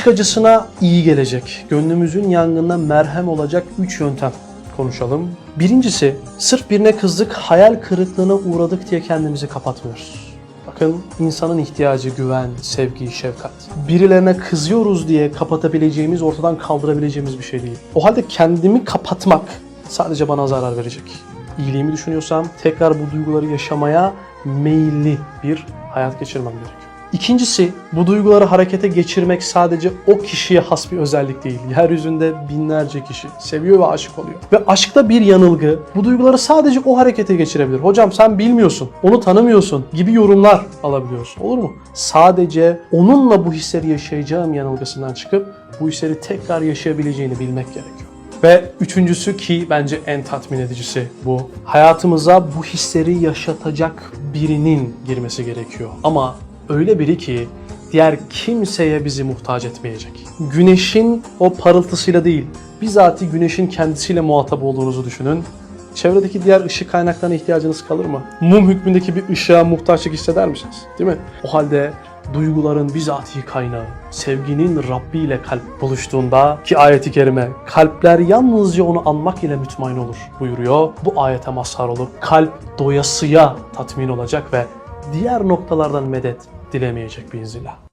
Aşk acısına iyi gelecek, gönlümüzün yangınına merhem olacak 3 yöntem konuşalım. Birincisi, sırf birine kızdık, hayal kırıklığına uğradık diye kendimizi kapatmıyoruz. Bakın insanın ihtiyacı güven, sevgi, şefkat. Birilerine kızıyoruz diye kapatabileceğimiz, ortadan kaldırabileceğimiz bir şey değil. O halde kendimi kapatmak sadece bana zarar verecek. İyiliğimi düşünüyorsam tekrar bu duyguları yaşamaya meyilli bir hayat geçirmem gerekiyor. İkincisi, bu duyguları harekete geçirmek sadece o kişiye has bir özellik değil. Yeryüzünde binlerce kişi seviyor ve aşık oluyor. Ve aşkta bir yanılgı, bu duyguları sadece o harekete geçirebilir. Hocam sen bilmiyorsun, onu tanımıyorsun gibi yorumlar alabiliyorsun. Olur mu? Sadece onunla bu hisleri yaşayacağım yanılgısından çıkıp bu hisleri tekrar yaşayabileceğini bilmek gerekiyor. Ve üçüncüsü ki bence en tatmin edicisi bu. Hayatımıza bu hisleri yaşatacak birinin girmesi gerekiyor. Ama öyle biri ki diğer kimseye bizi muhtaç etmeyecek. Güneşin o parıltısıyla değil, bizatihi güneşin kendisiyle muhatap olduğunuzu düşünün. Çevredeki diğer ışık kaynaklarına ihtiyacınız kalır mı? Mum hükmündeki bir ışığa muhtaçlık hisseder misiniz? Değil mi? O halde duyguların bizatihi kaynağı, sevginin Rabbi ile kalp buluştuğunda ki ayeti kerime kalpler yalnızca onu anmak ile mütmain olur buyuruyor. Bu ayete mazhar olup kalp doyasıya tatmin olacak ve diğer noktalardan medet dilemeyecek biiznillah.